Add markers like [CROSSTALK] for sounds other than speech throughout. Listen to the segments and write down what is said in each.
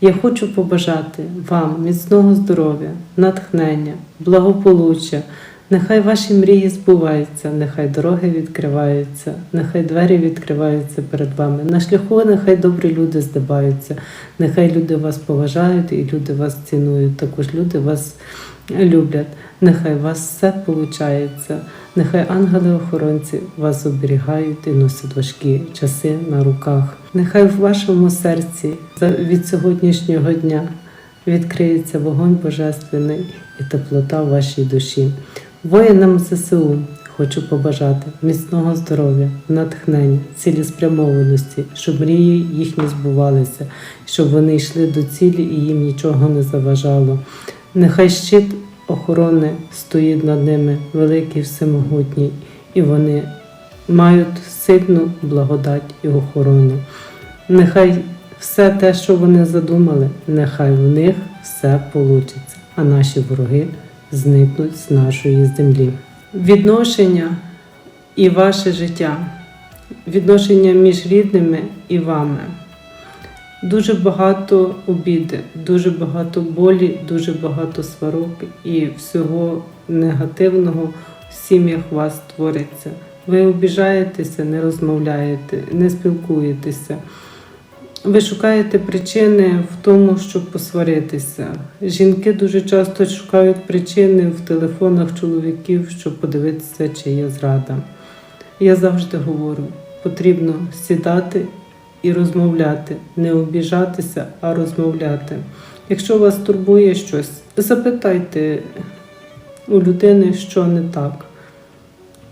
Я хочу побажати вам міцного здоров'я, натхнення, благополуччя. Нехай ваші мрії збуваються, нехай дороги відкриваються, нехай двері відкриваються перед вами. На шляху нехай добрі люди здибаються, нехай люди вас поважають і люди вас цінують. Також люди вас люблять. Нехай у вас все виходить. Нехай ангели-охоронці вас оберігають і носять важкі часи на руках. Нехай в вашому серці від сьогоднішнього дня відкриється вогонь божественний і теплота в вашій душі. Воїнам ЗСУ хочу побажати міцного здоров'я, натхнення, цілеспрямованості, щоб мрії їхні збувалися, щоб вони йшли до цілі і їм нічого не заважало. Нехай щит охорони стоїть над ними, великий всемогутній, і вони мають сильну благодать і охорону. Нехай все те, що вони задумали, нехай в них все вийде, а наші вороги зникнуть з нашої землі. Відношення і ваше життя, відношення між рідними і вами. Дуже багато обіди, дуже багато болі, дуже багато сварок і всього негативного в сім'ях вас твориться. Ви обіжаєтеся, не розмовляєте, не спілкуєтеся. Ви шукаєте причини в тому, щоб посваритися. Жінки дуже часто шукають причини в телефонах чоловіків, щоб подивитися, чи є зрада. Я завжди говорю, потрібно сідати і розмовляти, не обіжатися, а розмовляти. Якщо вас турбує щось, запитайте у людини, що не так.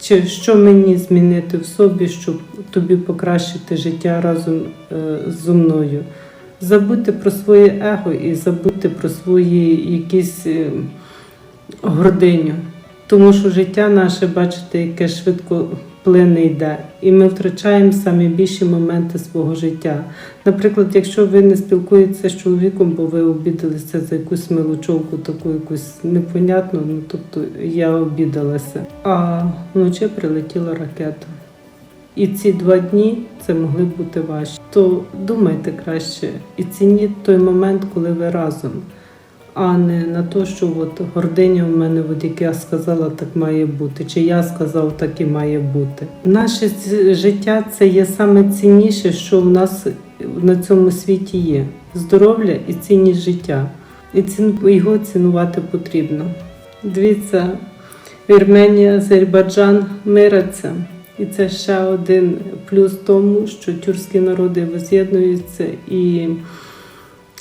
Чи що мені змінити в собі, щоб тобі покращити життя разом е, зі мною? Забудьте про своє его і забудьте про свої якісь е, гординю. Тому що життя наше, бачите, яке швидко плине йде, і ми втрачаємо самі більші моменти свого життя. Наприклад, якщо ви не спілкуєтеся з чоловіком, бо ви обідалися за якусь мелочовку, таку якусь непонятну, ну тобто я обідалася, а вночі прилетіла ракета. І ці два дні це могли бути ваші. То думайте краще і цініть той момент, коли ви разом, а не на те, що от гординя в мене, от як я сказала, так має бути, чи я сказав, так і має бути. Наше життя це є саме цінніше, що в нас на цьому світі є: здоров'я і цінність життя. І цін- його цінувати потрібно. Дивіться, Вірменія, Азербайджан миряться. І це ще один плюс тому, що тюркські народи воз'єднуються і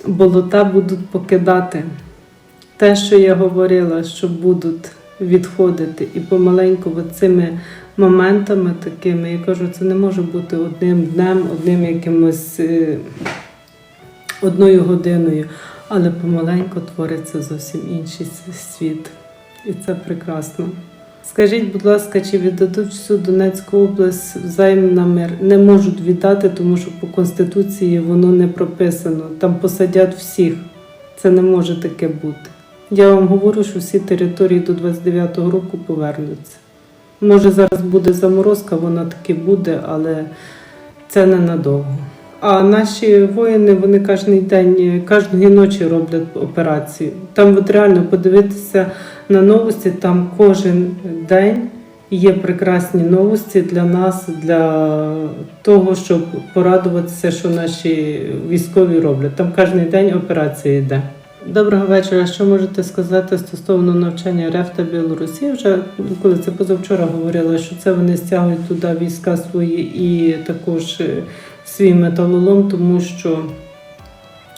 болота будуть покидати. Те, що я говорила, що будуть відходити і помаленьку цими моментами такими, я кажу, це не може бути одним днем, одним якимось е, одною годиною, але помаленьку твориться зовсім інший світ. І це прекрасно. Скажіть, будь ласка, чи віддадуть всю Донецьку область взаєм на мир? Не можуть віддати, тому що по Конституції воно не прописано. Там посадять всіх. Це не може таке бути. Я вам говорю, що всі території до 29-го року повернуться. Може, зараз буде заморозка, вона таки буде, але це ненадовго. А наші воїни вони кожен день, кожної ночі роблять операції. Там от реально подивитися на новості, там кожен день є прекрасні новості для нас, для того, щоб порадуватися, що наші військові роблять. Там кожен день операція йде. Доброго вечора. Що можете сказати стосовно навчання РФ та Білорусі? Вже коли це позавчора говорила, що це вони стягують туди війська свої і також е, свій металолом, тому що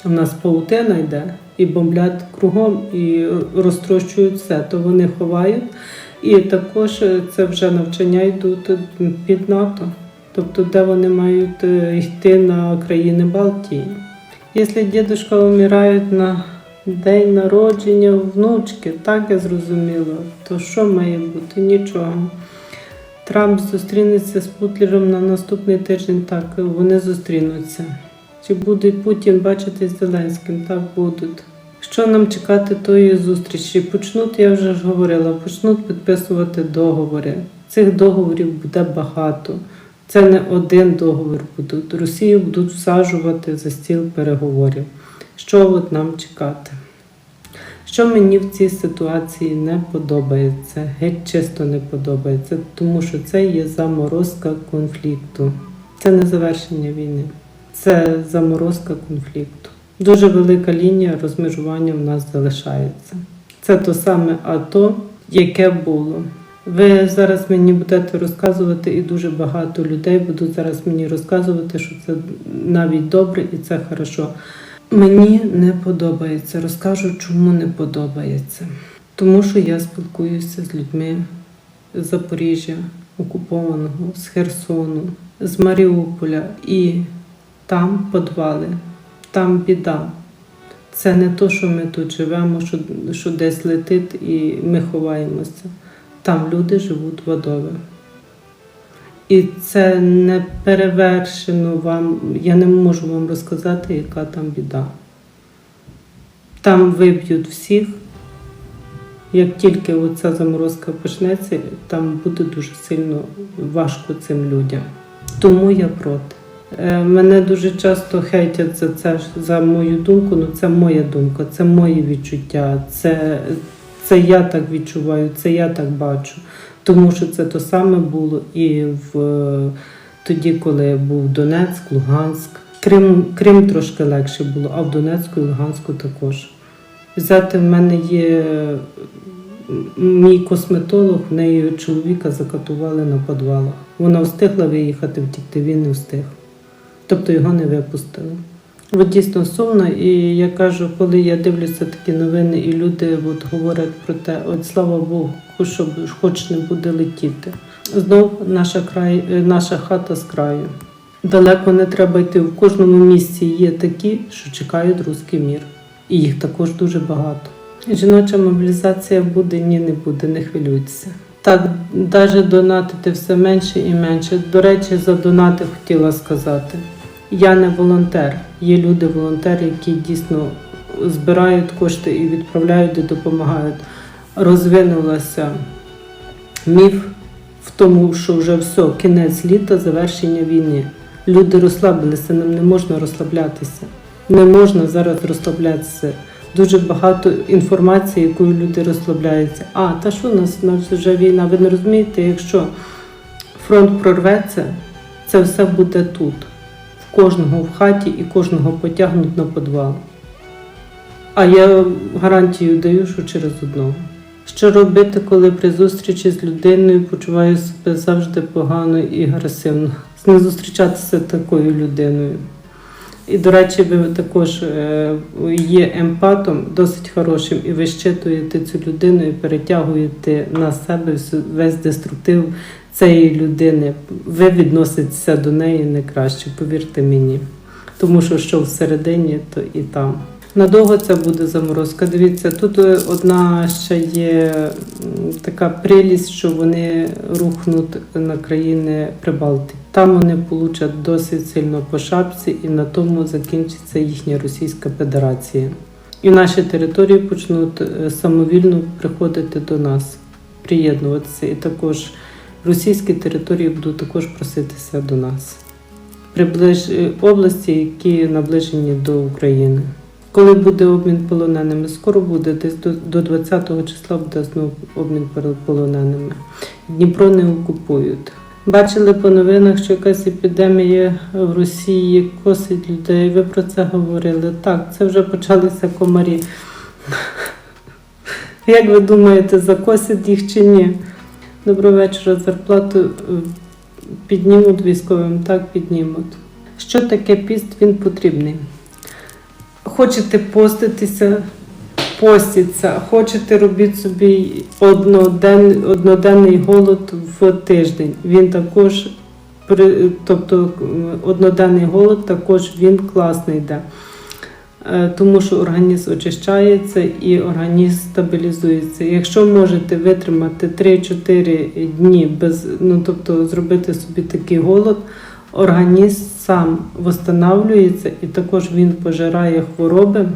у нас паутина йде і бомблять кругом, і розтрощують все, то вони ховають. І також е, це вже навчання йдуть під НАТО, тобто де вони мають е, йти на країни Балтії. Якщо дідушка вмирає на день народження внучки, так я зрозуміла, то що має бути? Нічого. Трамп зустрінеться з Путлером на наступний тиждень, так, вони зустрінуться. Чи буде Путін бачити з Зеленським? Так будуть. Що нам чекати тої зустрічі? Почнуть, я вже ж говорила, почнуть підписувати договори. Цих договорів буде багато. Це не один договір буде. Росію будуть всаджувати за стіл переговорів. Що от нам чекати? Що мені в цій ситуації не подобається, геть чисто не подобається, тому що це є заморозка конфлікту. Це не завершення війни, це заморозка конфлікту. Дуже велика лінія розмежування в нас залишається. Це то саме АТО, яке було. Ви зараз мені будете розказувати, і дуже багато людей будуть зараз мені розказувати, що це навіть добре і це хорошо. Мені не подобається. Розкажу, чому не подобається. Тому що я спілкуюся з людьми з Запоріжжя, окупованого, з Херсону, з Маріуполя, і там подвали, там біда. Це не то, що ми тут живемо, що, що десь летить і ми ховаємося. Там люди живуть водою. І це не перевершено вам. Я не можу вам розказати, яка там біда. Там виб'ють всіх. Як тільки оця заморозка почнеться, там буде дуже сильно важко цим людям. Тому я проти. Е, Мене дуже часто хейтять за це за мою думку. Ну це моя думка, це мої відчуття. Це, це я так відчуваю, це я так бачу. Тому що це то саме було і в тоді, коли був Донецьк, Луганськ. Крим, Крим трошки легше було, а в Донецьку і Луганську також. Взяти в мене є мій косметолог, в неї чоловіка закатували на підвалах. Вона встигла виїхати, втікти, він не встиг. Тобто його не випустили. От дійсно сумно, і я кажу, коли я дивлюся такі новини, і люди от говорять про те, от слава Богу, щоб хоч не буде летіти. Знов наша край, е, наша хата з краю. Далеко не треба йти. В кожному місці є такі, що чекають руський мір. І їх також дуже багато. Жіноча мобілізація буде, ні, не буде, не хвилюйтеся. Так, навіть донатити все менше і менше. До речі, за донати хотіла сказати. Я не волонтер. Є люди-волонтери, які дійсно збирають кошти і відправляють і допомагають. Розвинулася міф в тому, що вже все, кінець літа, завершення війни. Люди розслабилися, нам не можна розслаблятися. Не можна зараз розслаблятися. Дуже багато інформації, якою люди розслабляються. А, та що у нас, у нас вже війна? Ви не розумієте, якщо фронт прорветься, це все буде тут. Кожного в хаті і кожного потягнуть на підвал. А я гарантію даю, що через одного. Що робити, коли при зустрічі з людиною почуваю себе завжди погано і агресивно? Не зустрічатися такою людиною. І, до речі, ви також е, є емпатом досить хорошим, і ви щитуєте цю людину і перетягуєте на себе весь деструктив цієї людини. Ви відноситеся до неї не краще, повірте мені. Тому що що всередині, то і там. Надовго це буде заморозка. Дивіться, тут е, одна ще є така прелість, що вони рухнуть на країни Прибалтики. Там вони получать досить сильно по шапці, і на тому закінчиться їхня Російська Федерація. І наші території почнуть е, самовільно приходити до нас, приєднуватися. І також російські території будуть також проситися до нас. Приближ... е, області, які наближені до України. Коли буде обмін полоненими? Скоро буде, десь до, до 20-го числа буде знову обмін полоненими. Дніпро не окупують. Бачили по новинах, що якась епідемія в Росії косить людей. Ви про це говорили. Так, це вже почалися комарі. [LAUGHS] Як ви думаєте, закосять їх чи ні? Доброго вечора. Зарплату е, піднімуть військовим, так піднімуть. Що таке піст? Він потрібний. Хочете поститися, постіться, хочете робіть собі одноден, одноденний голод в тиждень. Він також, тобто одноденний голод також він класний йде. Е, Тому що організм очищається і організм стабілізується. Якщо можете витримати 3-4 дні без, ну тобто зробити собі такий голод, організм сам восстанавлюється і також він пожирає хвороби,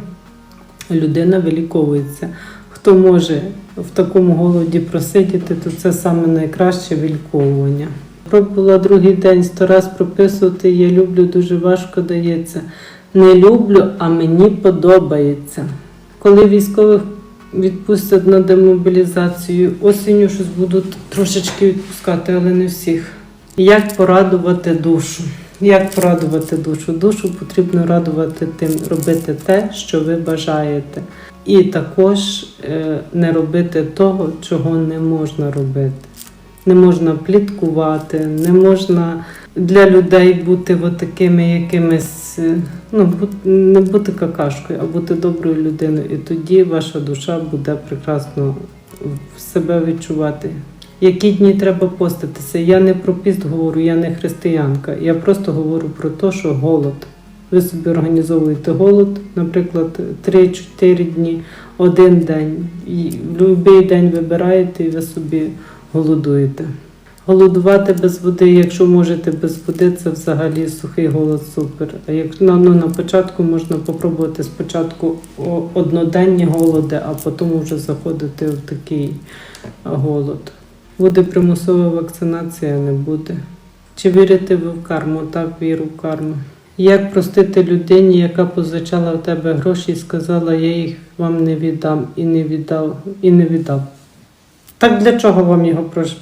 людина виліковується. Хто може в такому голоді просидіти, то це саме найкраще виліковування. Пробувала другий день сто раз прописувати, я люблю, дуже важко дається. Не люблю, а мені подобається. Коли військових відпустять на демобілізацію, осінню щось будуть трошечки відпускати, але не всіх. Як порадувати душу? Як порадувати душу? Душу потрібно радувати тим, робити те, що ви бажаєте. І також е, не робити того, чого не можна робити. Не можна пліткувати, не можна для людей бути от такими якимись, е, ну, не бути какашкою, а бути доброю людиною. І тоді ваша душа буде прекрасно себе відчувати. Які дні треба поститися? Я не про піст говорю, я не християнка. Я просто говорю про те, що голод. Ви собі організовуєте голод, наприклад, 3-4 дні, один день. І будь-який день вибираєте і ви собі голодуєте. Голодувати без води, якщо можете без води, це взагалі сухий голод супер. А як ну, ну, на початку можна попробувати спочатку одноденні голоди, а потім вже заходити в такий голод. Буде примусова вакцинація, не буде. Чи вірите ви в карму? Так, віру в карму. Як простити людині, яка позичала в тебе гроші і сказала, я їх вам не віддам і не віддав, і не віддав. Так для чого вам його прош...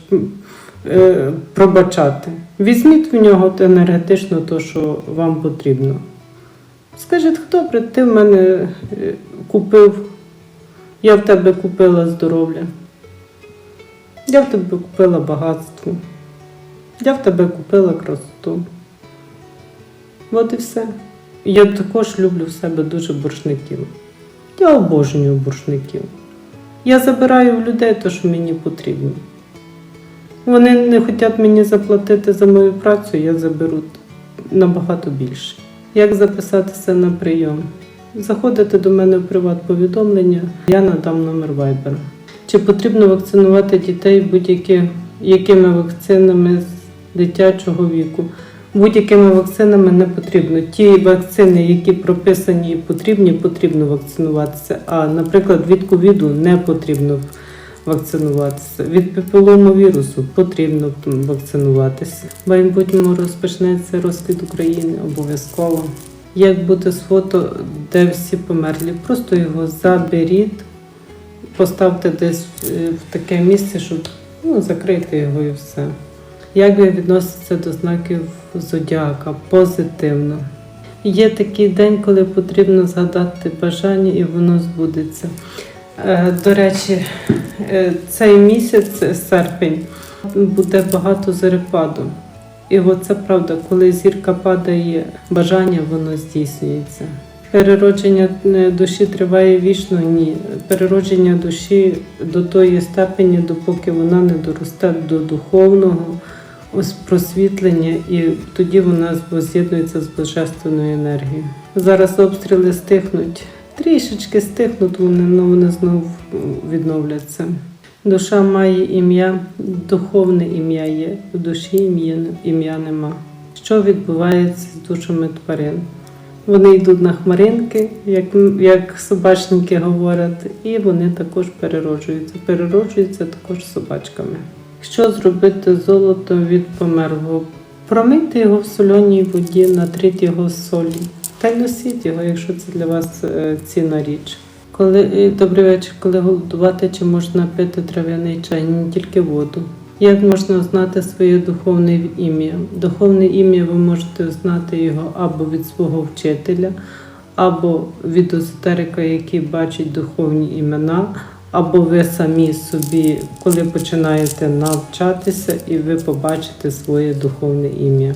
е, пробачати? Візьміть в нього енергетично то, що вам потрібно. Скажіть, хто добре, ти в мене е, купив, я в тебе купила здоров'я. Я в тебе купила багатство. Я в тебе купила красоту. От і все. Я також люблю в себе дуже боржників. Я обожнюю боржників. Я забираю в людей те, що мені потрібно. Вони не хочуть мені заплатити за мою працю, я заберу набагато більше. Як записатися на прийом? Заходите до мене в приват-повідомлення, я надам номер вайбера. Чи потрібно вакцинувати дітей будь-які якими вакцинами з дитячого віку? Будь-якими вакцинами не потрібно. Ті вакцини, які прописані і потрібні, потрібно вакцинуватися. А, наприклад, від ковіду не потрібно вакцинуватися. Від папіломовірусу потрібно вакцинуватися. В майбутньому розпочнеться розквіт України обов'язково. Як бути з фото, де всі померлі? Просто його заберіть, поставте десь е, в таке місце, щоб ну, закрити його і все. Як ви відноситеся до знаків зодіака? Позитивно. Є такий день, коли потрібно згадати бажання і воно збудеться. Е, До речі, е, цей місяць, е, серпень, буде багато зорепаду. І от це правда, коли зірка падає, бажання воно здійснюється. Переродження душі триває вічно? Ні. Переродження душі до тої степені, допоки вона не доросте до духовного ось просвітлення, і тоді вона з'єднується з божественною енергією. Зараз обстріли стихнуть, трішечки стихнуть, вони, вони знову відновляться. Душа має ім'я, духовне ім'я є, в душі ім'я, нема. Що відбувається з душами тварин? Вони йдуть на хмаринки, як, як собачники говорять, і вони також перероджуються. Перероджуються також собачками. Що зробити з золотом від померлого? Промийте його в соленій воді, натріть його солі. Та й носіть його, якщо це для вас е, цінна річ. Коли е, добрий вечір, коли голодувати, чи можна пити трав'яний чай, не тільки воду. Як можна знати своє духовне ім'я? Духовне ім'я ви можете знати його або від свого вчителя, або від езотерика, який бачить духовні імена, або ви самі собі, коли починаєте навчатися, і ви побачите своє духовне ім'я.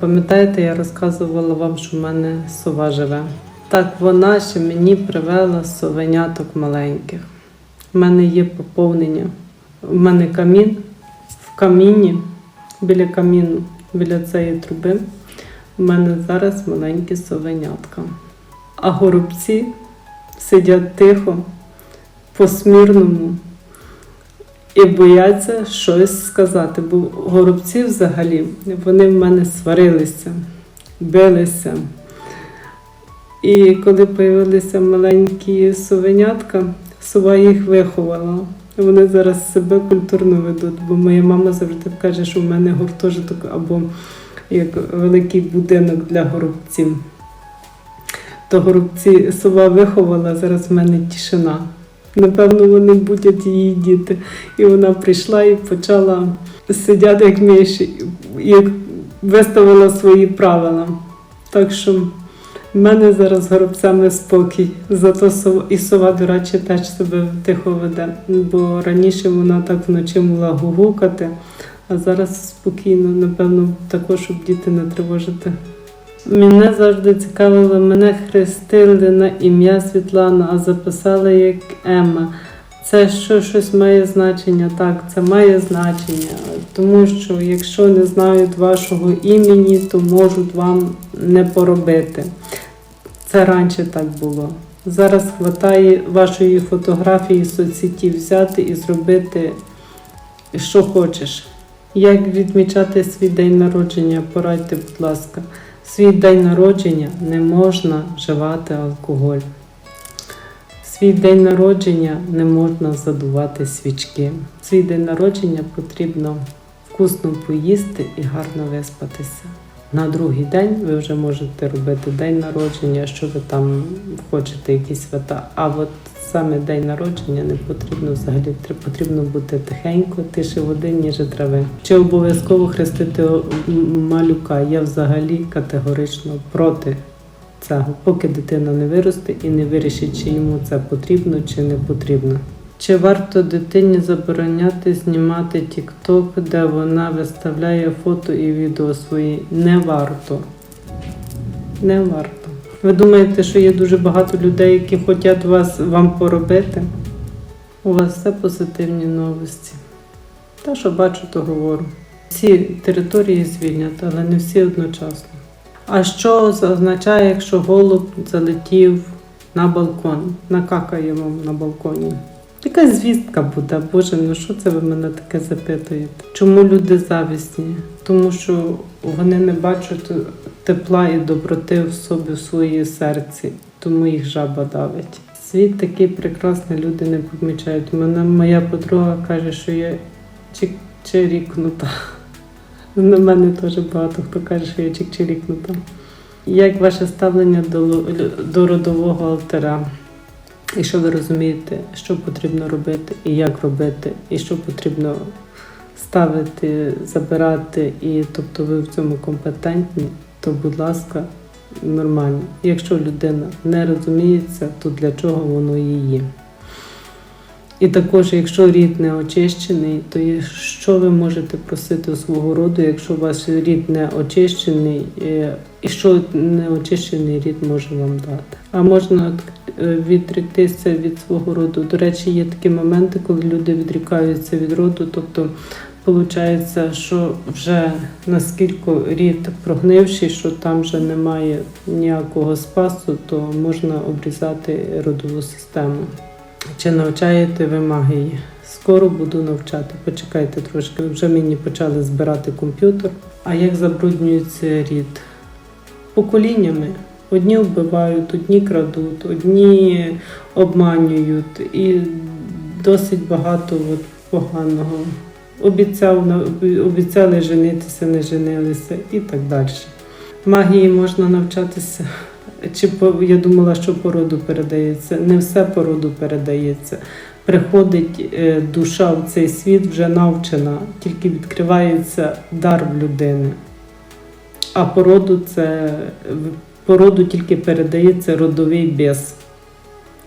Пам'ятаєте, я розказувала вам, що в мене сова живе. Так вона ще мені привела совеняток маленьких. У мене є поповнення. У мене камін. В каміні, біля каміну, біля цієї труби, у мене зараз маленькі совенятка. А горобці сидять тихо, по-смірному і бояться щось сказати. Бо горобці взагалі вони в мене сварилися, билися. І коли з'явилися маленькі совенятка, сова їх виховала. Вони зараз себе культурно ведуть, бо моя мама завжди каже, що в мене гуртожиток або як великий будинок для горобців. то горобці сова виховала, зараз в мене тишина. Напевно, вони будуть її діти. І вона прийшла і почала сидіти як миші, і виставила свої правила. Так що в мене зараз горобцями спокій. Зато і сова, до речі, теж себе тихо веде. Бо раніше вона так вночі могла гугукати, а зараз спокійно, напевно, також, щоб діти не тривожити. Мене завжди цікавило, мене хрестили на ім'я Світлана, а записали як Емма. Це що щось має значення? Так, це має значення, тому що якщо не знають вашого імені, то можуть вам не поробити. Це раніше так було. Зараз хватає вашої фотографії соцсеті взяти і зробити, що хочеш. Як відмічати свій день народження? Порадьте, будь ласка. Свій день народження не можна вживати алкоголь. Свій день народження не можна задувати свічки. Свій день народження потрібно вкусно поїсти і гарно виспатися. На другий день ви вже можете робити день народження, що ви там хочете, якісь свята. А от саме день народження не потрібно взагалі потрібно бути тихенько, тише води, ніж трави. Чи обов'язково хрестити малюка? Я взагалі категорично проти цього, поки дитина не виросте і не вирішить, чи йому це потрібно чи не потрібно. Чи варто дитині забороняти знімати TikTok, де вона виставляє фото і відео свої? Не варто. Не варто. Ви думаєте, що є дуже багато людей, які хочуть вас вам поробити? У вас все позитивні новості. Та, що бачу, то говорю. Всі території звільнять, але не всі одночасно. А що означає, якщо голуб залетів на балкон, накакає вам на балконі? Якась звістка буде, Боже, ну що це ви мене таке запитуєте? Чому люди завісні? Тому що вони не бачать тепла і доброти в собі в своїй серці, тому їх жаба давить. Світ такий прекрасний, люди не помічають. Мене моя подруга каже, що я чик- чирікнута. [LAUGHS] На мене теж багато хто каже, що я чик-чирікнута. Як ваше ставлення до, до родового алтаря? І що ви розумієте, що потрібно робити, і як робити, і що потрібно ставити, забирати, і тобто ви в цьому компетентні, то, будь ласка, нормально. Якщо людина не розуміється, то для чого воно її? І також, якщо рід не очищений, то що ви можете просити у свого роду, якщо ваш рід не очищений, е, і що неочищений рід може вам дати? А можна е, відректися від свого роду. До речі, є такі моменти, коли люди відрікаються від роду, тобто Получається, що вже наскільки рід прогнивший, що там вже немає ніякого спасу, то можна обрізати родову систему. Чи навчаєте ви магії? Скоро буду навчати. Почекайте трошки. Вже мені почали збирати комп'ютер. А як забруднюється рід? Поколіннями. Одні вбивають, одні крадуть, одні обманюють і досить багато от поганого. Обіцяв, обіцяли женитися, не женилися і так далі. Магії можна навчатися. Чи я думала, що по роду передається. Не все по роду передається. Приходить е, душа в цей світ вже навчена, тільки відкривається дар в людини. А по роду це в- по роду тільки передається родовий біс.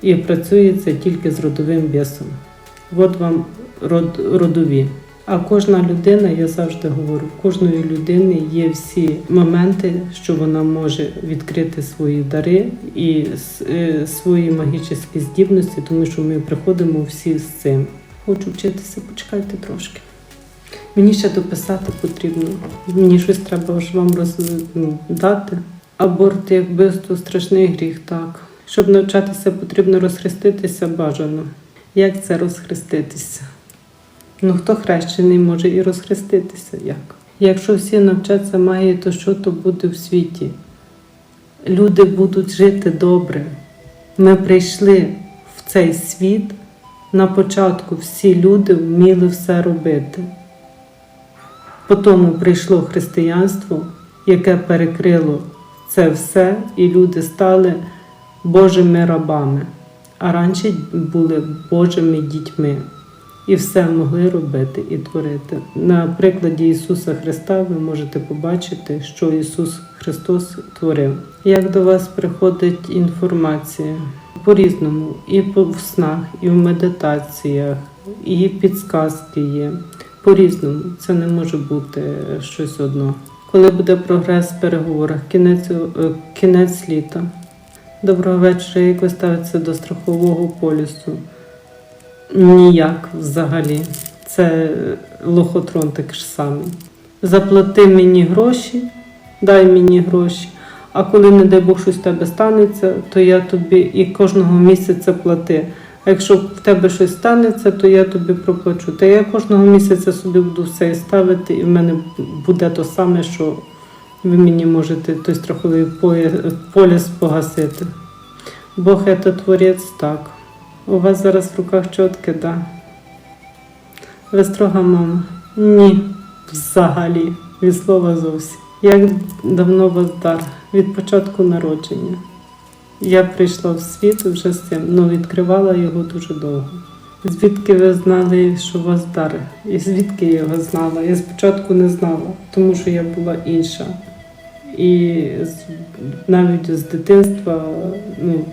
І працюється тільки з родовим бісом. От вам род, родові. А кожна людина, я завжди говорю, в кожної людини є всі моменти, що вона може відкрити свої дари і е, свої магічні здібності, тому що ми приходимо всі з цим. Хочу вчитися, почекайте трошки. Мені ще дописати потрібно. Мені щось треба ж вам роздати. Аборт як вбивство страшний гріх, так. Щоб навчатися, потрібно розхреститися бажано. Як це розхреститися? Ну хто хрещений може і розхреститися як? Якщо всі навчаться магії, то що то буде в світі? Люди будуть жити добре. Ми прийшли в цей світ. На початку всі люди вміли все робити. Потім прийшло християнство, яке перекрило це все, і люди стали Божими рабами, а раніше були Божими дітьми. І все могли робити і творити. На прикладі Ісуса Христа ви можете побачити, що Ісус Христос творив. Як до вас приходить інформація по-різному, і в снах, і в медитаціях, і підсказки є. По-різному. Це не може бути щось одно. Коли буде прогрес в переговорах, кінець, е, кінець літа. Доброго вечора, як ви ставитеся до страхового полісу? Ніяк взагалі. Це лохотрон такий ж самий. Заплати мені гроші, дай мені гроші. А коли, не дай Бог, щось в тебе станеться, то я тобі і кожного місяця плати. А якщо в тебе щось станеться, то я тобі проплачу. Та я кожного місяця собі буду все ставити, і в мене буде то саме, що ви мені можете той страховий поліс погасити. Бог це творець так. У вас зараз в руках чотки, да? Ви строга мама? Ні, взагалі, від слова зовсім. Як давно вас дар? Від початку народження. Я прийшла в світ вже з цим, але відкривала його дуже довго. Звідки ви знали, що вас дар? І звідки я його знала? Я спочатку не знала, тому що я була інша. І навіть з дитинства ну,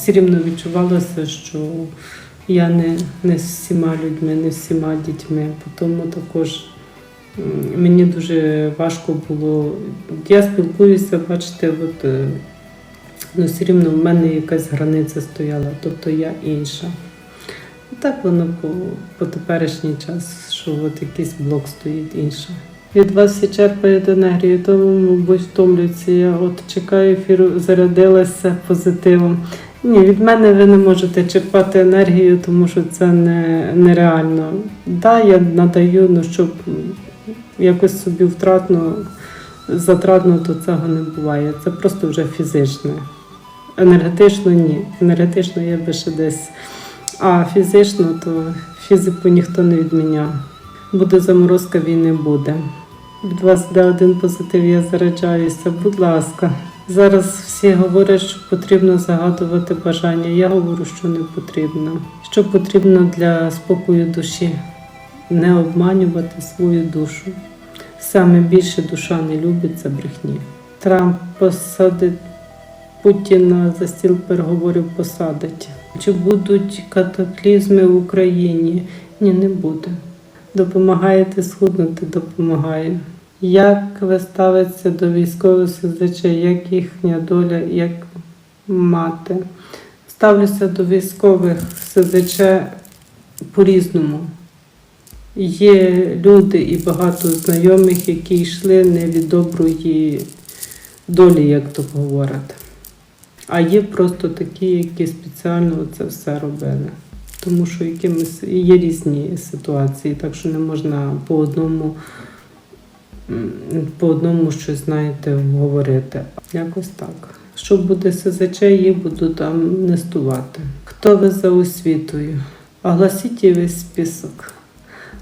все рівно відчувалося, що я не, не з всіма людьми, не з всіма дітьми. Тому також мені дуже важко було. Я спілкуюся, бачите, от, е, ну, все рівно в мене якась границя стояла, тобто я інша. Так воно по, по теперішній час, що от якийсь блок стоїть інший. Від вас всі черпають енергію, тому, мабуть, втомлюються. Я от чекаю ефіру, зарядилася позитивом. Ні, від мене ви не можете черпати енергію, тому що це не, нереально. Да, я надаю, ну щоб якось собі втратно, затратно, то цього не буває. Це просто вже фізичне. Енергетично ні. Енергетично я би ще десь. А фізично, то фізику ніхто не відміняв. Буде заморозка, війни буде. Від вас де один позитив, я заряджаюся. Будь ласка. Зараз всі говорять, що потрібно загадувати бажання. Я говорю, що не потрібно. Що потрібно для спокою душі? Не обманювати свою душу. Саме більше душа не любить це брехні. Трамп посадить Путіна за стіл переговорів посадить. Чи будуть катаклізми в Україні? Ні, не буде. Допомагаєте схуднути, допомагаю. Як ви ставитеся до військових СЗЧ, як їхня доля, як мати? Ставлюся до військових СЗЧ по-різному. Є люди і багато знайомих, які йшли не від доброї долі, як то говорять. А є просто такі, які спеціально це все робили. Тому що якимись є різні ситуації, так що не можна по одному, по одному щось, знаєте, говорити. Якось так. Що буде СЗЧ, їх буду там нестувати. Хто ви за освітою? Огласіть і весь список.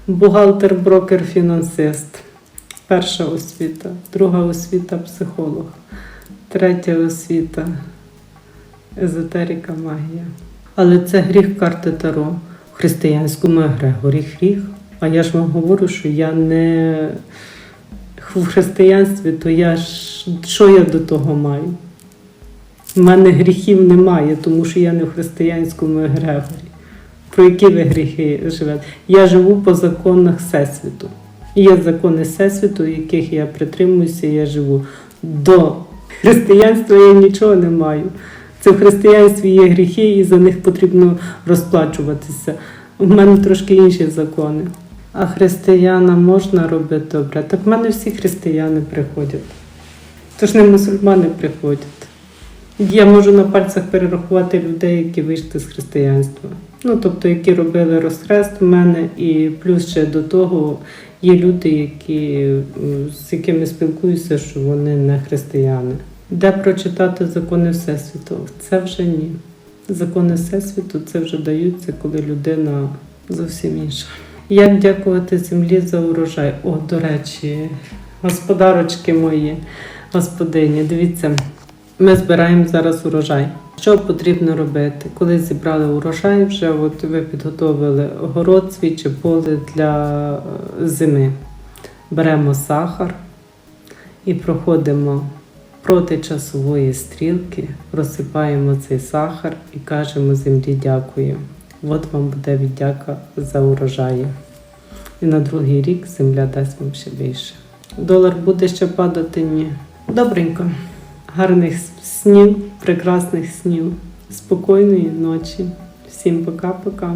Бухгалтер, брокер, фінансист. Перша освіта, друга освіта психолог, третя освіта езотерика, магія. Але це гріх карти Таро. В християнському егрегорі гріх. А я ж вам говорю, що я не в християнстві, то я ж що я до того маю? У мене гріхів немає, тому що я не в християнському егрегорі. Про які ви гріхи живете? Я живу по законах Всесвіту. Є закони Всесвіту, яких я притримуюся, я живу. До християнства я нічого не маю. Це в християнстві є гріхи, і за них потрібно розплачуватися. У мене трошки інші закони. А християнам можна робити добре. Так в мене всі християни приходять. Тож не мусульмани приходять. Я можу на пальцях перерахувати людей, які вийшли з християнства. Ну, тобто, які робили розхрест в мене, і плюс ще до того є люди, які, з якими спілкуюся, що вони не християни. Де прочитати закони Всесвіту? Це вже ні. Закони Всесвіту це вже даються, коли людина зовсім інша. Як дякувати землі за урожай? О, до речі, господарочки мої, господині, дивіться, ми збираємо зараз урожай. Що потрібно робити? Коли зібрали урожай, вже от ви підготовили город свій чи поле для е, зими. Беремо сахар і проходимо проти часової стрілки, розсипаємо цей сахар і кажемо землі дякую. От вам буде віддяка за урожаї. І на другий рік земля дасть вам ще більше. Долар буде ще падати? Ні. Добренько. Гарних снів, прекрасних снів, спокійної ночі. Всім пока-пока.